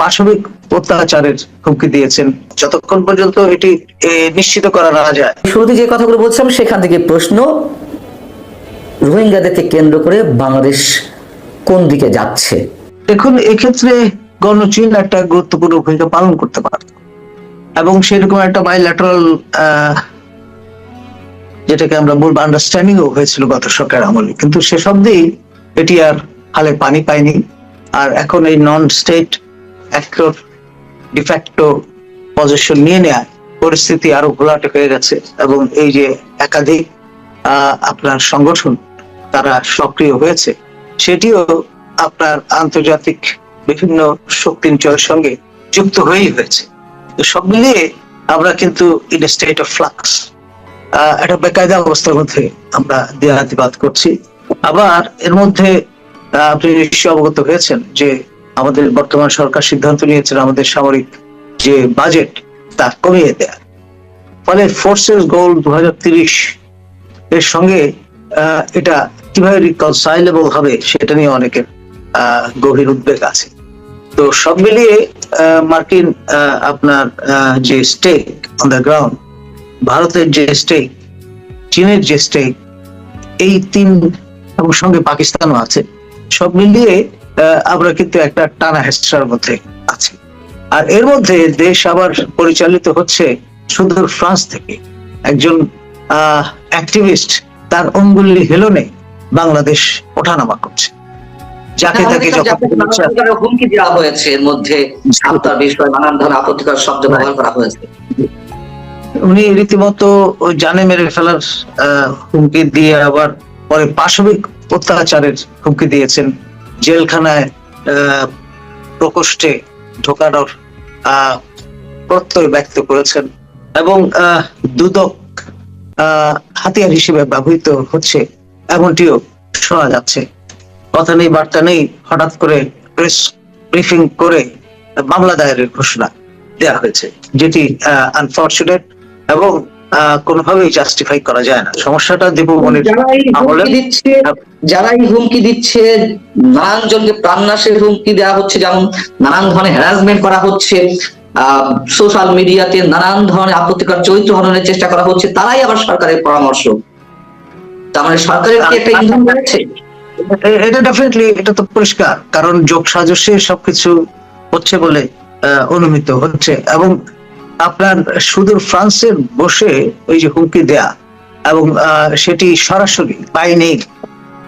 পাশবিক অত্যাচারের হুমকি দিয়েছেন। যতক্ষণ পর্যন্ত এটি নিশ্চিত করা না যায়। শুরুতে যে কথাগুলো বলছিলাম সেখান থেকে প্রশ্ন রোহিঙ্গাদেরকে কেন্দ্র করে বাংলাদেশ কোন দিকে যাচ্ছে? দেখুন এক্ষেত্রে গণচীন একটা গুরুত্বপূর্ণ ভূমিকা পালন করতে পারত এবং সেরকম একটা বাইল্যাটারাল যেটাকে আমরা বলব আন্ডারস্ট্যান্ডিংও হয়েছিল গত সরকার আমলে। কিন্তু সেসব দিয়েই এটি আর হালে পানি পায়নি। আর এখন এই non state actor de facto position নিয়ে নেয়, পরিস্থিতি আরও ঘোলাটে হয়ে গেছে এবং এই যে একাধিক আপনার সংগঠন তারা সক্রিয় হয়েছে, সেটিও আপনার আন্তর্জাতিক বিভিন্ন শক্তিঞ্চলের সঙ্গে যুক্ত হয়েই হয়েছে। সব মিলিয়ে আমরা কিন্তু ইন স্টেট অফ ফ্লাক্স একটা বেকায়দা অবস্থার মধ্যে আমরা দেহাতিবাদ করছি। আবার এর মধ্যে আপনি নিশ্চয়ই অবগত হয়েছেন যে আমাদের বর্তমান সরকার সিদ্ধান্ত নিয়েছেন আমাদের সামরিক যে বাজেট তা কমিয়ে দেয়া। ফলে ফোর্সেস গোল দু এর সঙ্গে এটা কীভাবে রিকনসাইলেবল হবে সেটা নিয়ে অনেকের গভীর উদ্বেগ আছে। তো সব মিলিয়ে মার্কিন আপনার যে স্টেক অন দ্য গ্রাউন্ড ভারতের যে স্টেক চীনের যে স্টেক এই তিন এবং সঙ্গে পাকিস্তানও আছে। সব মিলিয়ে আমরা কিন্তু একটা টানা হেস্টার মধ্যে আছি। আর এর মধ্যে দেশ আবার পরিচালিত হচ্ছে সুদূর ফ্রান্স থেকে। একজন অ্যাক্টিভিস্ট তার অঙ্গুলি হেলনে বাংলাদেশ ওঠানামা করছে। যাকে হ্যাঁ, তাকে হুমকি দেওয়া হয়েছে এর মধ্যে বিষয়ে নানান ধরনের আপত্তিকর শব্দ ব্যবহার করা হয়েছে। উনি রীতিমতো জানে মেরে ফেলার আহ, হুমকি দিয়ে আবার পরে পাশবিক অত্যাচারের হুমকি দিয়েছেন। জেলখানায় প্রকোষ্ঠে ঢোকানোর প্রত্যয় ব্যক্ত করেছেন এবং দুদক হাতিয়ার হিসেবে ব্যবহৃত হচ্ছে এমনটিও শোনা যাচ্ছে। কথা নেই, বার্তা নেই, হঠাৎ করে প্রেস ব্রিফিং করে মামলা দায়েরের ঘোষণা দেওয়া হয়েছে, যেটি আনফর্চুনেট এবং কোনোভাবেই জাস্টিফাই করা যায় না। সমস্যাটা দীপমণির দিচ্ছে হুমকি দিচ্ছে নানান জনকে প্রাণনাশের হুমকি দেওয়া হচ্ছে যেমন নানান ধরনের হ্যারাসমেন্ট করা হচ্ছে সোশ্যাল মিডিয়াতে নানান ধরনের আপত্তিকর চরিত্র হননের চেষ্টা করা হচ্ছে তারাই আবার সরকারের পরামর্শ। তার মানে সরকারের কি একটা ইন্ধন রয়েছে? এটা ডেফিনেটলি এটা তো পরিষ্কার কারণ যোগ সাজসে সবকিছু হচ্ছে বলে আহ, অনুমিত হচ্ছে। এবং আপনার সুদূর ফ্রান্সের বসে ওই যে হুমকি দেয়া এবং সেটি সরাসরি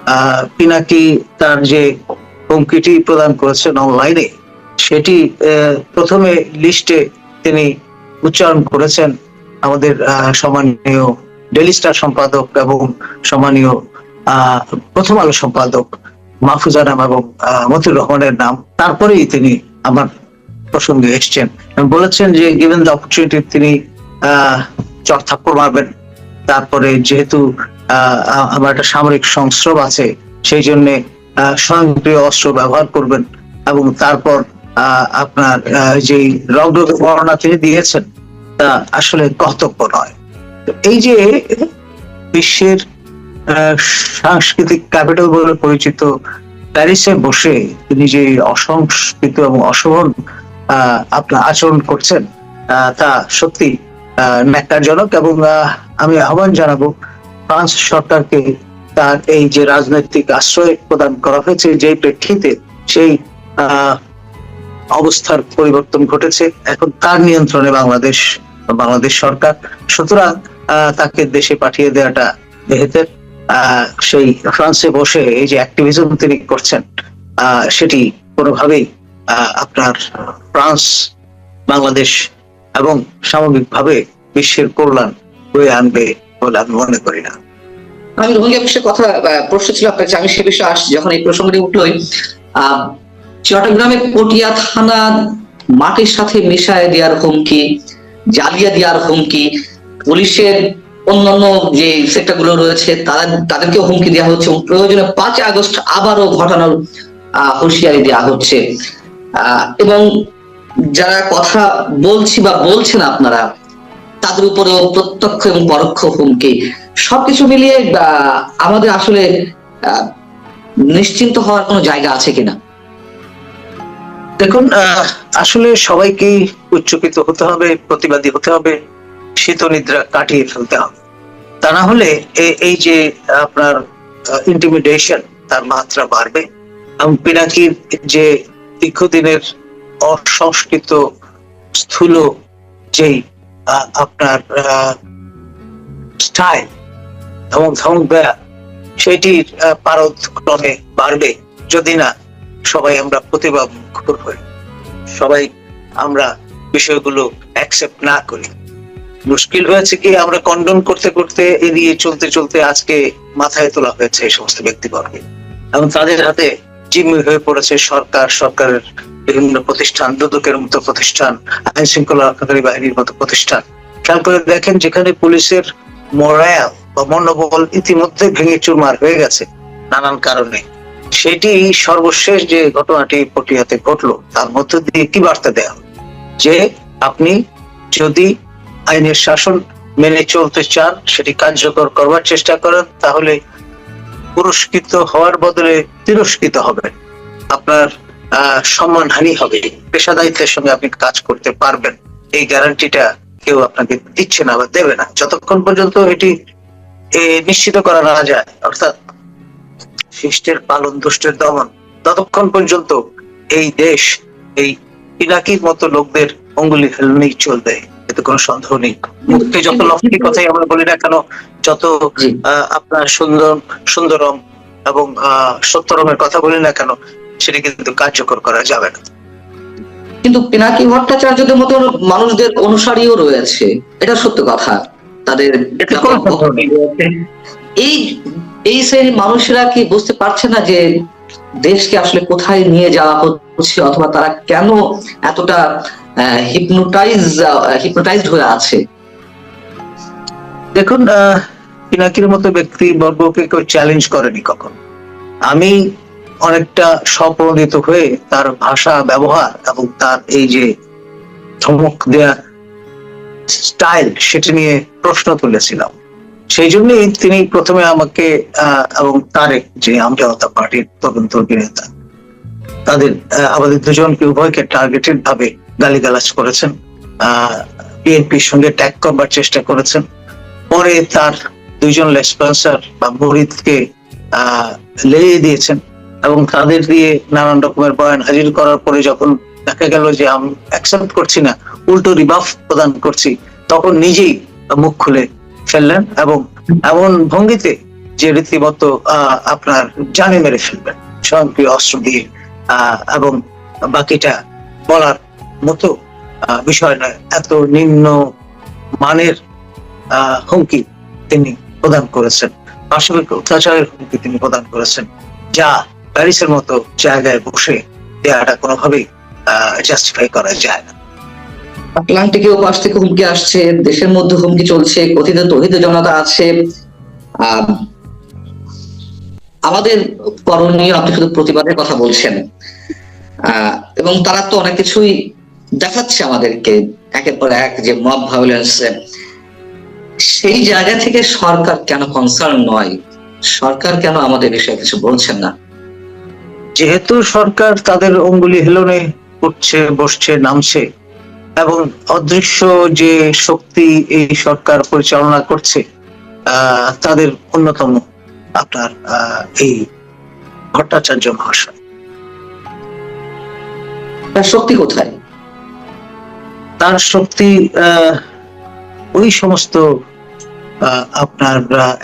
আহ, পিনাকি তার যে হুমকিটি প্রদান করেছেন অনলাইনে সেটি প্রথমে লিস্টে তিনি উচ্চারণ করেছেন আমাদের সম্মানীয় ডেলি স্টার সম্পাদক এবং সম্মানীয় প্রথম আলো সম্পাদক মাহফুজা নাম এবং মতিউর রহমানের নাম। তারপরেই তিনি আমার প্রসঙ্গে এসছেন। বলেছেন যে গিভেন দ্য অপরচুনিটি তিনি চর থাপ্পড় মারবেন। তারপরে যেহেতু আমার একটা সামরিক সংস্রব আছে, সেই জন্য স্বয়ংক্রিয় অস্ত্র ব্যবহার করবেন এবং তারপর আপনার যেই রগ্ন বর্ণনা তিনি দিয়েছেন, তা আসলে কর্তব্য নয়। এই যে বিশ্বের সাংস্কৃতিক ক্যাপিটাল বলে পরিচিত প্যারিসে বসে তিনি যে অসংস্কৃত এবং অশোভন আপনার আচরণ করছেন তা সত্যি ন্যাক্কারজনক এবং আমি আহ্বান জানাব ফ্রান্স সরকারকে তার এই যে রাজনৈতিক আশ্রয় প্রদান করা হয়েছে যে প্রেক্ষিতে সেই অবস্থার পরিবর্তন ঘটেছে, এখন তার নিয়ন্ত্রণে বাংলাদেশ বাংলাদেশ সরকার। সুতরাং তাকে দেশে পাঠিয়ে দেওয়াটা বেহেতের সেই ফ্রান্সে বসে এই যে অ্যাক্টিভিজম তিনি করছেন সেটি কোনোভাবেই আপনার ফ্রান্স বাংলাদেশ এবং সামগ্রিকভাবে বিশ্বের কল্যাণ বয়ে আনবে বলে আমি মনে করি না। আমি রোহিঙ্গা বিষয়ে কথা প্রশ্ন ছিল আপনার আমি সে বিষয়ে আসছি যখন এই প্রসঙ্গটি উঠলোই আহ, চট্টগ্রামের পটিয়া থানা মাটির সাথে মিশায় দেওয়ার হুমকি জ্বালিয়ে দেওয়ার হুমকি পুলিশের অন্যান্য যে সেক্টরগুলো রয়েছে তারা তাদেরকেও হুমকি দেওয়া হচ্ছে প্রয়োজনে পাঁচ আগস্ট আবারও ঘটানোর হুঁশিয়ারি দেওয়া হচ্ছে। এবং যারা কথা বলছি বা বলছেন আপনারা, তাদের উপরেও প্রত্যক্ষ এবং পরোক্ষ হুমকি। সবকিছু মিলিয়ে আমাদের আসলে নিশ্চিন্ত হওয়ার কোনো জায়গা আছে কিনা? দেখুন আসলে সবাইকেই উচ্চকিত হতে হবে, প্রতিবাদী হতে হবে, শীত নিদ্রা কাটিয়ে ফেলতে হবে। তা না হলে এই যে আপনার ইন্টিমিডেশন তার মাত্রা বাড়বে। এবং পিনাকির যে দীর্ঘদিনের অসংস্কৃত স্থূল যেই আপনার স্টাইল এবং ধমক দেয়া, সেটির পারদ ক্রমে বাড়বে। যদি না, সবাই আমরা প্রতিভা মুখর হই। সবাই আমরা বিষয়গুলো অ্যাকসেপ্ট না করি। মুশকিল হয়েছে কি, আমরা কন্ডন করতে করতে এড়িয়ে চলতে চলতে আজকে মাথায় তোলা হয়েছে এই সমস্ত ব্যক্তিবর্গে এবং তাদের হাতে জিম্মি হয়ে পড়েছে সরকার, সরকারের বিভিন্ন প্রতিষ্ঠান, দুদকের মতো প্রতিষ্ঠান, আইন শৃঙ্খলা রক্ষাকারী বাহিনীর মতো প্রতিষ্ঠান খেয়াল করে দেখেন যেখানে পুলিশের মোরাল বা মনোবল ইতিমধ্যে ভেঙে চুরমার হয়ে গেছে নানান কারণে সেটি সর্বশেষ যে ঘটনাটি পটিয়াতে ঘটলো, তার মধ্য দিয়ে কি বার্তা দেওয়া হলো? যে আপনি যদি আইনের শাসন মেনে চলতে চান, সেটি কার্যকর করবার চেষ্টা করেন, তাহলে পুরস্কৃত হওয়ার বদলে তিরস্কৃত হবেন আপনার আহ, সম্মানহানি হবে। পেশাদারিত্বের সঙ্গে আপনি কাজ করতে পারবেন। এই গ্যারান্টিটা কেউ আপনাকে দিচ্ছে না বা দেবে না। যতক্ষণ পর্যন্ত এটি নিশ্চিত করা না যায় অর্থাৎ শিষ্টের পালন দুষ্টের দমন ততক্ষণ পর্যন্ত এই দেশ এই ইরাকির মতো লোকদের অঙ্গুলি হেলনেই চলবে। এতে কোনো সন্দেহ নেই। মুখে যত লফটি কথাই আমরা বলি না কেন যত আপনার সুন্দর সুন্দরম এবং সত্যরমের কথা বলি না কেন সেটা কিন্তু কার্যকর করা যাবে না। কিন্তু পিনাকি ভট্টাচার্যদের মতো মানুষদের অনুসারীও রয়েছে এটা সত্য কথা। তাদের এই এই শ্রেণির মানুষেরা কি বুঝতে পারছে না যে দেশকে আসলে কোথায় নিয়ে যাওয়া হচ্ছে অথবা তারা কেন এতটা হিপনোটাইজ হিপনোটাইজড হয়ে আছে? দেখুন পিনাকির মতো ব্যক্তি বর্গকে কেউ চ্যালেঞ্জ করেনি কখন? আমি অনেকটা স্বপ্রণোদিত হয়ে তার ভাষা, ব্যবহার এবং তার এই যে ধমক দেয়া স্টাইল সেটা নিয়ে প্রশ্ন তুলেছিলাম। সেই জন্যই তিনি প্রথমে আমাকে এবং তারেক যে আমজনতা পার্টির তদন্ত অভিনেতা, তাদের আমাদের দুজনকে উভয়কে টার্গেটেড ভাবে গালিগালাজ করেছেন। আহ বিএনপির সঙ্গে ট্যাগ করবার চেষ্টা করেছেন। পরে তার দুইজন লেসপন্সার বা মুরিদকে লেগে দিয়েছেন এবং তাদের দিয়ে নানান রকমের বয়ান হাজির করার পরে যখন দেখা গেল যে আমি অ্যাকসেপ্ট করছি না, উল্টো রিবাফ প্রদান করছি, তখন নিজেই মুখ খুলে ফেললেন এবং এমন ভঙ্গিতে যে রীতিমতো আপনার জানে মেরে ফেলবেন। স্বয়ংক্রিয় অস্ত্র দিয়ে এবং বাকিটা বলার মতো বিষয় নয়। এত নিম্ন মানের হুমকি তিনি প্রদান করেছেন। পাশবিক অত্যাচারের হুমকি তিনি প্রদান করেছেন। যা প্যারিসের মতো জায়গায় বসে দেওয়াটা কোনোভাবেই জাস্টিফাই করা যায় না। আটলান্টিকের পাশ থেকে হুমকি আসছে, দেশের মধ্যে হুমকি চলছে, কথিত তহিত জনতা আছে। আমাদের করণীয় আপনি শুধু প্রতিবাদের কথা বলছেন। এবং তারা তো অনেক কিছুই দেখাচ্ছে আমাদেরকে। একের পর এক যে মব ভায়োলেন্স সেই জায়গা থেকে সরকার কেন কনসার্ন নয়? সরকার কেন আমাদের বিষয়ে কিছু বলছেন না? যেহেতু সরকার তাদের অঙ্গুলি হেলনে উঠছে বসছে নামছে এবং অদৃশ্য যে শক্তি এই সরকার পরিচালনা করছে তাদের অন্যতম আপনার আহ, এই ভট্টাচার্য মহাশয়। তার শক্তি কোথায়? তার শক্তি আহ, ওই সমস্ত আপনার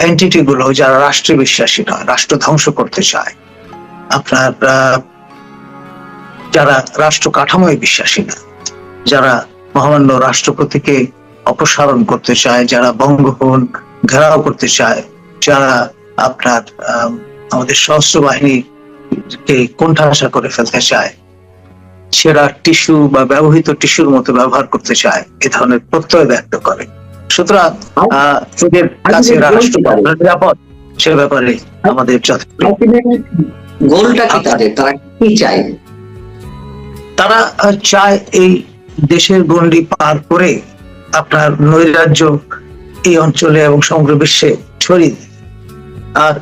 এন্টিটি গুলো যারা রাষ্ট্রে বিশ্বাসী নয়, রাষ্ট্র ধ্বংস করতে চায়, আপনার যারা রাষ্ট্র কাঠামোয় বিশ্বাসী না, যারা মহামান্য রাষ্ট্রপতিকে অপসারণ করতে চায়, যারা বঙ্গভবন ঘেরাও করতে চায়, যারা আপনার আমাদের সশস্ত্র বাহিনীকে কোণঠাসা করে ফেলতে চায় সেরা টিস্যু বা ব্যবহৃত টিস্যুর মতো ব্যবহার করতে চায় এ ধরনের প্রত্যয় ব্যক্ত করে। সুতরাং এদের কাছে রাষ্ট্র নিরাপদ সে ব্যাপারে আমাদের গোলটা কি তাদের? তারা কি চায়? তারা চায় এই দেশের গণ্ডি পার করে আপনার নৈরাজ্য এই অঞ্চলে এবং সমগ্র বিশ্বে ছড়িয়ে আর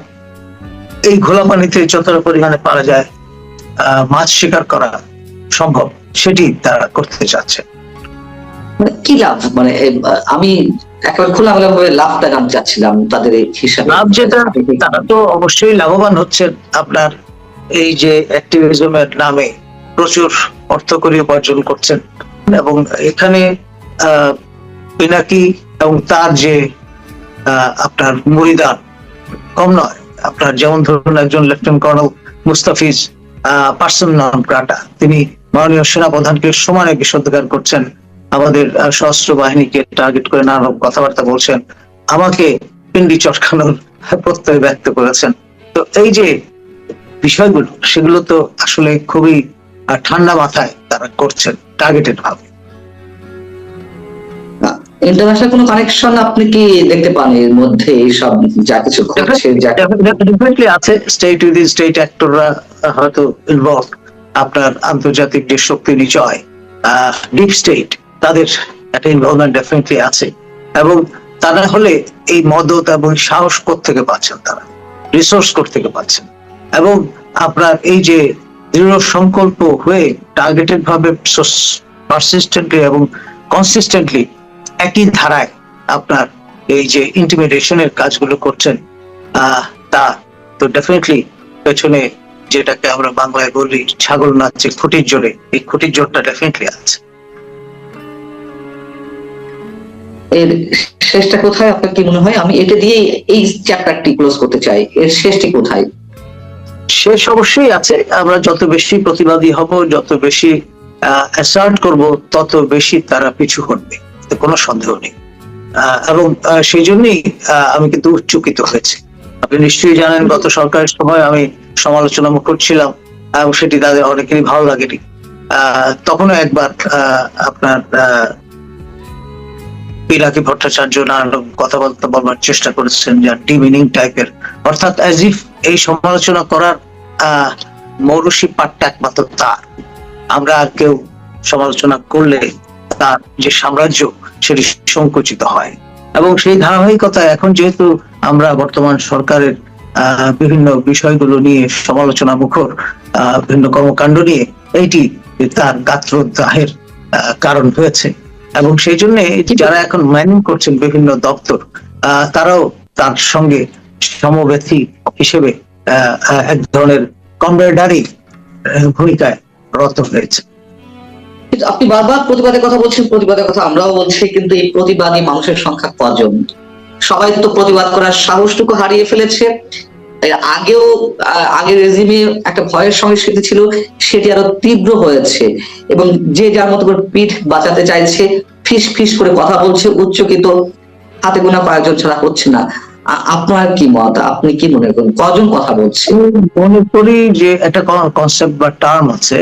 এই ঘোলা পানিতে যতটা পরিমাণে পারা যায় আহ, মাছ শিকার করা সম্ভব সেটি তারা করতে চাচ্ছে। মানে কি লাভ? মানে আমি একেবারে খোলামেলা ভাবে লাভটা জানতে চাচ্ছিলাম তাদের এই হিসাবে। লাভ যেটা তারা তো অবশ্যই লাভবান হচ্ছেন আপনার এই যে অ্যাক্টিভিজমের নামে প্রচুর অর্থ করি উপার্জন করছেন এবং এখানে পিনাকি এবং তার যে আপনার মরিদান কম নয় আপনার যেমন ধরুন একজন lieutenant colonel Mustafiz person non তিনি মাননীয় সেনাপ্রধানকে সমানে বিশুদ্ধগার করছেন। আমাদের সশস্ত্র বাহিনীকে টার্গেট করে নানা রকম কথাবার্তা বলছেন। আমাকে পিন্ডি চটকানোর প্রত্যয় ব্যক্ত করেছেন। তো এই যে বিষয়গুলো সেগুলো তো আসলে খুবই ঠান্ডা মাথায় তারা করছেন টার্গেটেড ভাবে। ইন্টারন্যাশনাল কোনো কানেকশন আপনি কি দেখতে পান এর মধ্যে এইসব যা কিছু ঘটছে আছে। স্টেট স্টেট অ্যাক্টররা হয়তো ইনভলভ আপনার আন্তর্জাতিক যে শক্তি নিচয় ডিপ স্টেট তাদের একটা ইনভলভমেন্ট ডেফিনেটলি আছে। এবং তা না হলে এই মদত এবং সাহস থেকে পাচ্ছেন তারা? রিসোর্স থেকে পাচ্ছেন? এবং আপনার এই যে দৃঢ় সংকল্প হয়ে টার্গেটেড ভাবে পারসিস্টেন্টলি এবং কনসিস্টেন্টলি একই ধারায় আপনার এই যে ইন্টিমিডেশনের কাজগুলো করছেন তা তো ডেফিনেটলি পেছনে যেটাকে আমরা বাংলায় বলি ছাগল নাচছে খুঁটির জোরে। এই খুঁটির জোরটা ডেফিনেটলি আছে। এর শেষটা কোথায় আপনার কি মনে হয়? আমি এটা দিয়ে এই চ্যাপ্টারটি ক্লোজ করতে চাই। এর শেষটি কোথায়? শেষ অবশ্যই আছে। আমরা যত বেশি প্রতিবাদী হব যত বেশি অ্যাসার্ট করব তত বেশি তারা পিছু হটবে। কোনো সন্দেহ নেই। আহ, এবং সেই জন্যই আহ, আমি কিন্তু উচ্চকিত হয়েছি। আপনি নিশ্চয়ই জানেন, গত সরকারের সময় আমি সমালোচনা মুখর ছিলাম এবং সেটি তাদের অনেকেরই ভালো লাগেনি। তখনও একবার আপনার পিনাকি ভট্টাচার্য নানান কথাবার্তা বলবার চেষ্টা করেছেন, যা ডিমিনিং টাইপের। অর্থাৎ অ্যাজ ইফ এই সমালোচনা করার মৌরসী পাটটা একমাত্র তার। আমরা আর কেউ সমালোচনা করলে তার যে সাম্রাজ্য, সেটি সংকুচিত হয়। এবং সেই ধারাবাহিকতা এখন যেহেতু আমরা বর্তমান সরকারের আহ, বিভিন্ন বিষয়গুলো নিয়ে সমালোচনা মুখর বিভিন্ন কর্মকাণ্ড নিয়ে এইটি তার গাত্রদাহের কারণ হয়েছে। এবং সেই জন্য যারা এখন মাইনিং করছেন বিভিন্ন দপ্তর তারাও তার সঙ্গে সমব্যথী হিসেবে এক ধরনের কমরেডারি ভূমিকায় রত হয়েছে। আপনি বারবার প্রতিবাদের কথা বলছেন প্রতিবাদের কথা আমরাও বলছি কিন্তু এই প্রতিবাদী মানুষের সংখ্যা কজন? সবাই তো প্রতিবাদ করার সাহসটুকু হারিয়ে ফেলেছে। আগেও আগের রেজিমে একটা ভয়ের সংস্কৃতি ছিল, সেটি আরও তীব্র হয়েছে এবং যে যার মতো করে পিঠ বাঁচাতে চাইছে, ফিস ফিস করে কথা বলছে, উচ্চকিত, হাতে গোনা কয়েকজন ছাড়া হচ্ছে না। আপনার কি মত? আপনি কি মনে করেন? কজন কথা বলছে? মনে করি যে একটা কনসেপ্ট বা টার্ম আছে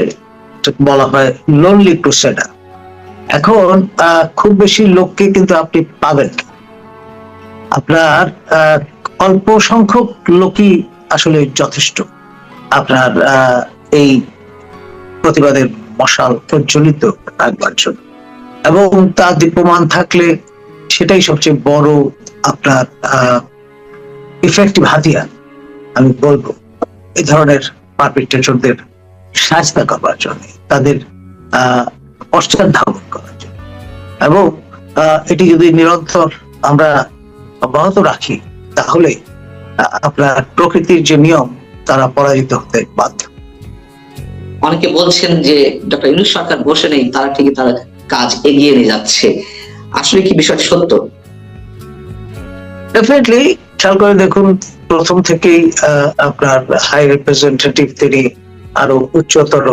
বলা হয় লোনলি ক্রুসেডার এখন খুব বেশি লোককে কিন্তু আপনি পাবেন না। আপনার অল্প সংখ্যক লোকই আসলে যথেষ্ট। আপনার এই প্রতিবাদের মশাল প্রজ্বলিত রাখবার জন্য। এবং তা দীপ্যমান থাকলে সেটাই সবচেয়ে বড় আপনার ইফেক্টিভ হাতিয়ার, আমি বলব। এই ধরনের পারপিটেটরদের সাজতা করবার জন্য, তাদের পশ্চাৎ ধাবন করার জন্য। এবং এটি যদি নিরন্তর আমরা অব্যাহত রাখি তাহলে আপনার প্রকৃতির যে নিয়ম তারা পরাজিত হতে বাধ্য। অনেকে বলছেন যে ডক্টর ইউনুস সরকার বসে নেই তারা ঠিকই তার কাজ এগিয়ে নিয়ে যাচ্ছে। আসলে কি বিষয় সত্য? ডেফিনেটলি খেয়াল করে দেখুন প্রথম থেকেই আপনার হাই রিপ্রেজেন্টেটিভ তিনি আরও উচ্চতর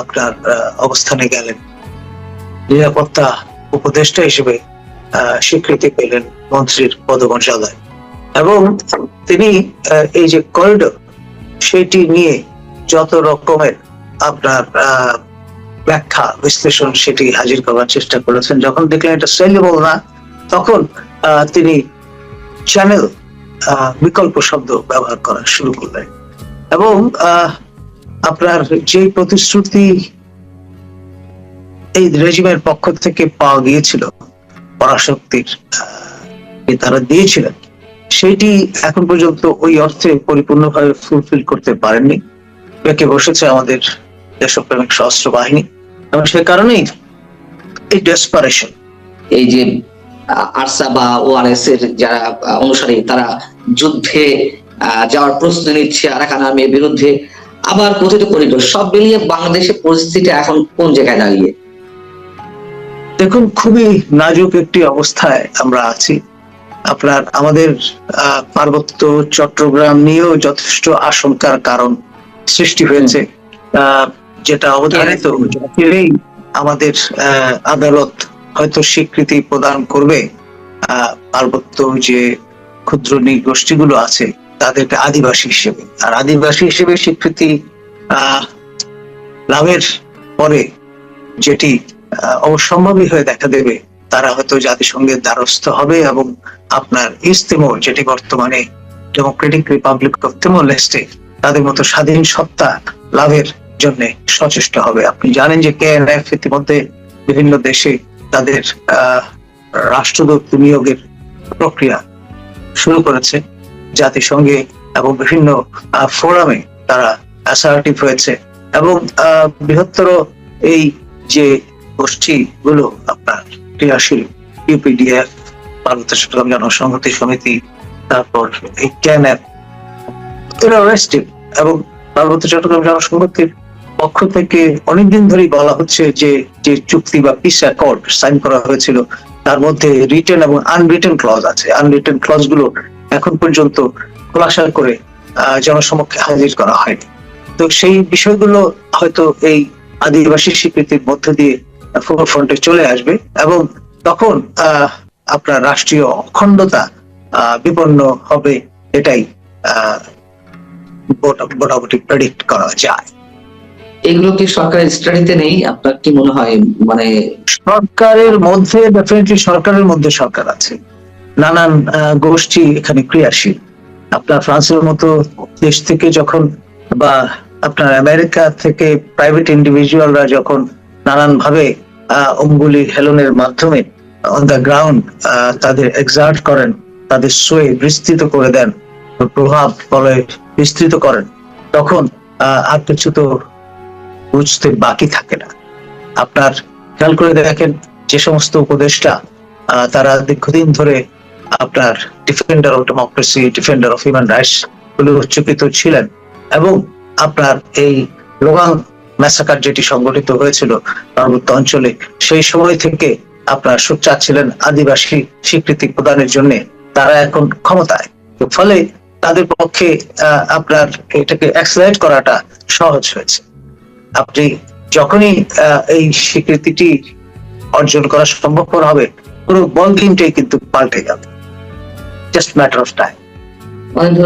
আপনার অবস্থানে গেলেন। নিরাপত্তা উপদেষ্টা হিসেবে স্বীকৃতি পেলেন মন্ত্রীর পদমর্যাদায় এবং তিনি এই যে করিডোর সেটি নিয়ে যত রকমের আপনার ব্যাখ্যা, বিশ্লেষণ সেটি হাজির করার চেষ্টা করেছেন। যখন দেখলেন এটা সেলেবল না, তখন তিনি চ্যানেল বিকল্প শব্দ ব্যবহার করা শুরু করলেন। এবং আপনার যে প্রতিশ্রুতি এই রেজিমের পক্ষ থেকে পাওয়া গিয়েছিল পরাশক্তির তারা দিয়েছিলেন, সেটি এখন পর্যন্ত ওই অর্থে পরিপূর্ণভাবে ফুলফিল করতে পারেননি। পেকে বসেছে আমাদের দেশপ্রেমিক সশস্ত্র বাহিনী এবং সে কারণেই এই ডেসপারেশন এই যে আরসা বা ওআরএস এর যারা অনুসারী, তারা যুদ্ধে যাওয়ার প্রস্তুতি নিচ্ছে, আরাকান আর্মির বিরুদ্ধে আবার কথিত করিডোর সব মিলিয়ে বাংলাদেশের পরিস্থিতি এখন কোন জায়গায় দাঁড়িয়ে? দেখুন খুবই নাজুক একটি অবস্থায় আমরা আছি। আপনার আমাদের পার্বত্য চট্টগ্রাম নিয়েও যথেষ্ট আশঙ্কার কারণ সৃষ্টি হয়েছে। যেটা অবধারিত আমাদের আদালত হয়তো স্বীকৃতি প্রদান করবে। আহ, পার্বত্য যে ক্ষুদ্র নৃগোষ্ঠীগুলো আছে তাদেরকে আদিবাসী হিসেবে। আর আদিবাসী হিসেবে স্বীকৃতি আহ, লাভের পরে যেটি অবশ্যম্ভাবী হয়ে দেখা দেবে। তারা হয়তো জাতিসংঘের দ্বারস্থ হবে এবং আপনার ইস্তেমোর যেটি বর্তমানে democratic republic of Timor Leste তাদের মতো স্বাধীন সত্তা লাভের জন্য সচেষ্ট হবে। আপনি জানেন যে কেএনএফ ইতিমধ্যে বিভিন্ন দেশে তাদের রাষ্ট্রদূত নিয়োগের প্রক্রিয়া শুরু করেছে। জাতিসংঘে এবং বিভিন্ন ফোরামে তারা অ্যাসার্টিভ হয়েছে। এবং বৃহত্তর এই যে গোষ্ঠীগুলো আপনার ক্রিয়াশীল, ইউপিডিএফ পার্বত্য চট্টগ্রাম জনসংহতি সমিতি, তারপর এই ক্যানএফ এবং পার্বত্য চট্টগ্রাম জনসংহতির পক্ষ থেকে অনেকদিন ধরেই বলা হচ্ছে যে যে চুক্তি বা পিস অ্যাকর্ড সাইন করা হয়েছিল, তার মধ্যে রিটেন এবং আনরিটেন ক্লজ আছে। আনরিটেন ক্লজগুলো এখন পর্যন্ত খোলাসা করে জনসমক্ষে হাজির করা হয়নি। তো সেই বিষয়গুলো হয়তো এই আদিবাসী স্বীকৃতির মধ্য দিয়ে ফ্রন্টে চলে আসবে এবং তখন আহ, আপনার রাষ্ট্রীয় অখণ্ডতা বিপন্ন হবে এটাই মোটামুটি প্রেডিক্ট করা যায়। এগুলো কি সরকারের স্টাডিতে নেই? আপনার কি মনে হয় মানে সরকারের মধ্যে ডেফিনেটলি সরকারের মধ্যে সরকার আছে। নানান গোষ্ঠী এখানে ক্রিয়াশীল। আপনার ফ্রান্সের মতো দেশ থেকে যখন বা আপনার আমেরিকা থেকে প্রাইভেট ইন্ডিভিজুয়ালরা যখন নানান ভাবে অঙ্গুলি হেলনের মাধ্যমে অন দ্য গ্রাউন্ড তাদের এক্সার্ট করেন তাদের সোয়ে বিস্তৃত করে দেন প্রভাব বলে বিস্তৃত করেন। তখন আর কিছু তো বুঝতে বাকি থাকে না। আপনার খেয়াল করে দেখেন যে সমস্ত উপদেষ্টা আহ, তারা দীর্ঘদিন ধরে আপনার defender of democracy defender of human rights বলে উচ্চকিত ছিলেন এবং আপনার এই লোগাং ম্যাসাকার যেটি সংগঠিত হয়েছিল পার্বত্য অঞ্চলে, সেই সময় থেকে আপনার সোচ্চার ছিলেন আদিবাসী স্বীকৃতি প্রদানের জন্য। তারা এখন ক্ষমতায়। ফলে তাদের পক্ষে আপনার এটাকে অ্যাক্সিলারেট করাটা সহজ হয়েছে। আপনি যখনই এই স্বীকৃতিটি অর্জন করা সম্ভবপর হবে, পুরো বল গেমটাই কিন্তু পাল্টে যাবে। Just matter of time